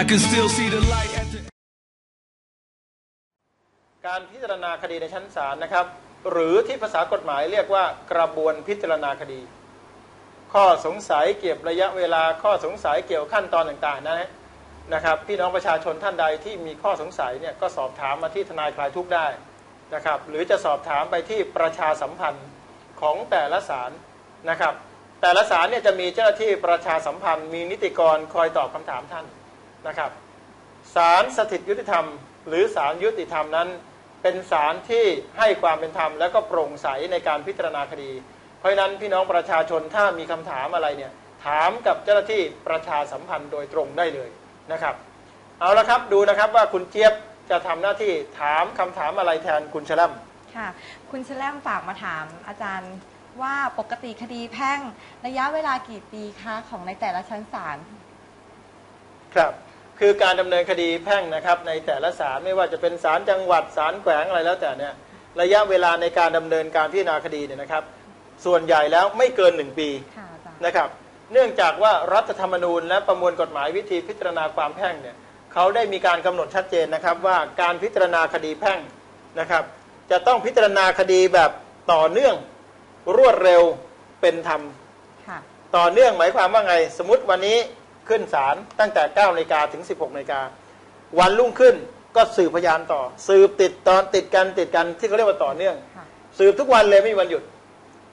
I can still see the light at the การพิจารณาคดีในชั้นศาลนะครับ หรือที่ภาษากฎหมายเรียกว่ากระบวนพิจารณาคดี ข้อสงสัยเกี่ยวกับระยะเวลาข้อสงสัยเกี่ยวขั้นตอนต่างๆ นะนะครับ พี่น้องประชาชนท่านใดที่มีข้อสงสัยเนี่ยก็สอบถามมาที่ทนายคลายทุกข์ได้นะครับ หรือจะสอบถามไปที่ประชาสัมพันธ์ของแต่ละศาลนะครับ แต่ละศาลเนี่ยจะมีเจ้าหน้าที่ประชาสัมพันธ์ มีนิติกรคอยตอบคำถามท่าน นะครับศาลสถิตยุติธรรม หรือศาลยุติธรรมนั้น เป็นศาลที่ให้ความเป็นธรรม และก็โปร่งใสในการพิจารณาคดี เพราะฉะนั้นพี่น้องประชาชนถ้ามีคำถามอะไรเนี่ยถามกับเจ้าหน้าที่ประชาสัมพันธ์โดยตรงได้เลยนะครับ เอาละครับดูนะครับว่าคุณเจี๊ยบจะทำหน้าที่ถามคำถามอะไรแทนคุณชลัมค่ะ คุณแชล่มฝากมาถามอาจารย์ว่าปกติคดีแพ่งระยะเวลากี่ปีคะของในแต่ละชั้นศาลครับ คือการดำเนินคดีแพ่งนะครับ ในแต่ละศาลไม่ว่าจะเป็นศาลจังหวัดศาลแขวงอะไรแล้วแต่เนี่ยระยะเวลาในการดำเนินการพิจารณาคดีเนี่ยนะครับ ส่วนใหญ่แล้วไม่เกินหนึ่งปีค่ะอาจารย์นะครับ เนื่องจากว่ารัฐธรรมนูญ และประมวลกฎหมายวิธีพิจารณาความแพ่งเนี่ยเขาได้มีการกำหนดชัดเจนนะครับ ว่าการพิจารณาคดีแพ่งนะครับ จะต้องพิจารณาคดีแบบต่อเนื่องรวดเร็วเป็นธรรมค่ะต่อเนื่องหมายความว่าไง สมมติวันนี้ ขึ้นศาลตั้งแต่9นาฬิกาถึง 16นาฬิกาวันรุ่งขึ้นก็สืบพยานต่อ สืบติดตอนติดกันติดกันที่เขาเรียกว่าต่อเนื่องค่ะสืบทุกวันเลยไม่มีวันหยุด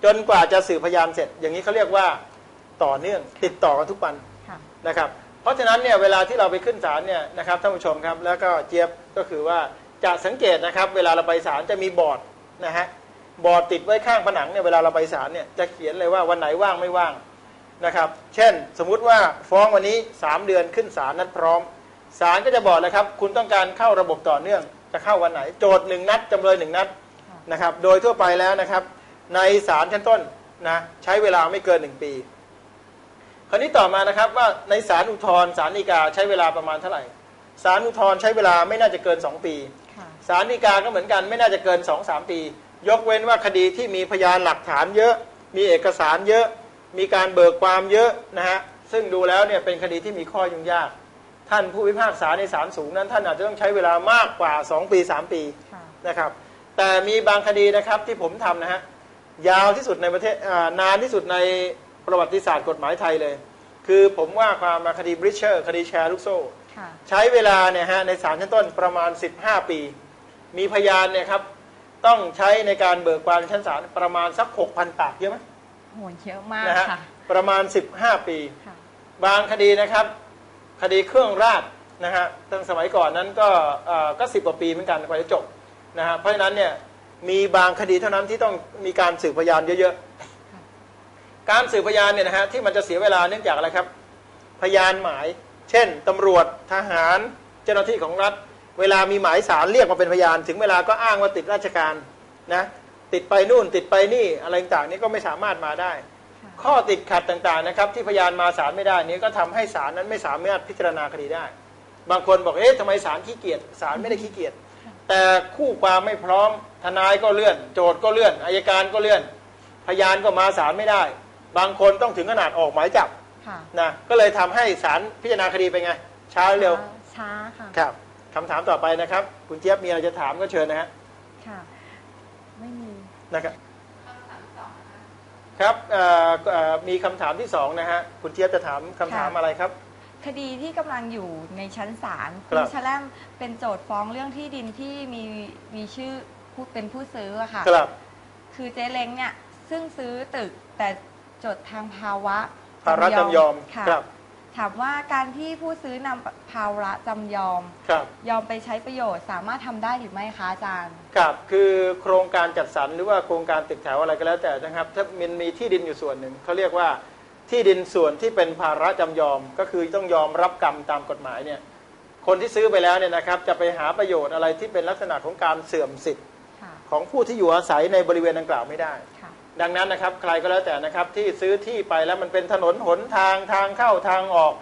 จนกว่าจะสืบพยานเสร็จ อย่างนี้เขาเรียกว่าต่อเนื่อง ติดต่อกันทุกวันค่ะนะครับ เพราะฉะนั้นเนี่ยเวลาที่เราไปขึ้นศาลเนี่ยนะครับท่านผู้ชมครับ แล้วก็เจี๊ยบก็คือว่าจะสังเกตนะครับ เวลาเราไปศาลจะมีบอร์ดนะฮะบอร์ดติดไว้ข้างผนังเนี่ยเวลาเราไปศาลเนี่ยจะเขียนเลยว่าวันไหนว่างไม่ว่าง นะครับ เช่น สมมุติว่าฟ้องวันนี้ 3 เดือนขึ้นศาลนัดพร้อมศาลก็จะบอกเลยครับ คุณต้องการเข้าระบบต่อเนื่อง จะเข้าวันไหน โจทย์หนึ่งนัดจำเลยหนึ่งนัดนะครับ โดยทั่วไปแล้วนะครับ ในศาลชั้นต้นนะใช้เวลาไม่เกินหนึ่งปี คราวนี้ต่อมานะครับว่าในศาลอุทธรณ์ศาลฎีกาใช้เวลาประมาณเท่าไหร่ศาลอุทธรณ์ใช้เวลาไม่น่าจะเกิน 2 ปีค่ะศาลฎีกาก็เหมือนกันไม่น่าจะเกิน 2-3 ปี ยกเว้นว่าคดีที่มีพยานหลักฐานเยอะ มีเอกสารเยอะ มีการเบิกความเยอะนะฮะซึ่งดูแล้วเนี่ยเป็นคดีที่มีข้อยุ่งยาก ท่านผู้พิพากษาในศาลสูงนั้น ท่านอาจจะต้องใช้เวลามากกว่า 2 ปี 3 ปีค่ะนะครับ แต่มีบางคดีนะครับที่ผมทำนะฮะยาวที่สุดในประเทศอ่านานที่สุดในประวัติศาสตร์กฎหมายไทยเลย คือผมว่าความมาคดีบริชเชอร์คดีแชร์ลูกโซ่ค่ะใช้เวลาเนี่ยฮะในศาลชั้นต้นประมาณ 15 ปี มีพยานเนี่ยครับต้องใช้ในการเบิกความในชั้นศาลประมาณสัก 6,000 ปากเยอะไหมโหเยอะมากนะฮะค่ะ ประมาณ 15 ปี ค่ะ บางคดีนะครับ คดีเครื่องราชนะฮะตั้งสมัยก่อนนั้นก็เอ่อก็สิบกว่าปีเหมือนกันกว่าจะจบนะฮะเพราะฉะนั้นเนี่ยมีบางคดีเท่านั้นที่ต้องมีการสืบพยานเยอะๆ การสืบพยานเนี่ยนะฮะที่มันจะเสียเวลาเนื่องจากอะไรครับ พยานหมาย เช่นตำรวจทหารเจ้าหน้าที่ของรัฐ เวลามีหมายสารเรียกมาเป็นพยาน ถึงเวลาก็อ้างว่าติดราชการนะ ติดไปนู่นติดไปนี่อะไรต่างๆนี่ก็ไม่สามารถมาได้ค่ะข้อติดขัดต่างๆนะครับ ที่พยานมาศาลไม่ได้นี้ก็ทำให้ศาลนั้นไม่สามารถพิจารณาคดีได้ บางคนบอกเอ๊ะทำไมศาลขี้เกียจศาลไม่ได้ขี้เกียจแต่คู่ความไม่พร้อมทนายก็เลื่อน โจทย์ก็เลื่อนอายการก็เลื่อน พยานก็มาศาลไม่ได้ บางคนต้องถึงขนาดออกหมายจับค่ะนะก็เลยทำให้ศาลพิจารณาคดีไปไง ช้าเร็วช้าค่ะครับคำถามต่อไปนะครับ คุณเจี๊ยบมีอะไรจะถามก็เชิญนะฮะค่ะไม่มี นะครับครับเอ่อเอ่อมีคำถามที่สองนะฮะคุณเจี๊ยบจะถามคำถามค่ะอะไรครับ คดีที่กำลังอยู่ในชั้นศาลคคุรัณบแชล่มเป็นโจทย์ฟ้องเรื่องที่ดินที่มีมีชื่อผู้เป็นผู้ซื้ออะค่ะครับคือเจ๊เล้งเนี่ยซึ่งซื้อตึกแต่จดทางภาวะภาระจำยอมค่ะครับ ถามว่าการที่ผู้ซื้อนำภาระจำยอม ครับ ยอมไปใช้ประโยชน์สามารถทำได้หรือไม่คะอาจารย์ ครับ คือโครงการจัดสรรหรือว่าโครงการตึกแถวอะไรก็แล้วแต่นะครับ ถ้ามันมีที่ดินอยู่ส่วนหนึ่งเขาเรียกว่าที่ดินส่วนที่เป็นภาระจำยอมก็คือต้องยอมรับกรรมตามกฎหมายเนี่ยคนที่ซื้อไปแล้วเนี่ยนะครับจะไปหาประโยชน์อะไรที่เป็นลักษณะของการเสื่อมสิทธิ์ค่ะ ของผู้ที่อยู่อาศัยในบริเวณดังกล่าวไม่ได้ ค่ะ ดังนั้นนะครับใครก็แล้วแต่นะครับที่ซื้อที่ไปแล้วมันเป็นถนนหนทางทางเข้าทางออก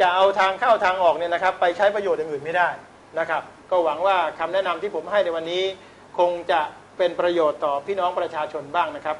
จะเอาทางเข้าทางออกเนี่ยนะครับ ไปใช้ประโยชน์อย่างอื่นไม่ได้นะครับ ก็หวังว่าคำแนะนำที่ผมให้ในวันนี้ คงจะเป็นประโยชน์ต่อพี่น้องประชาชนบ้างนะครับ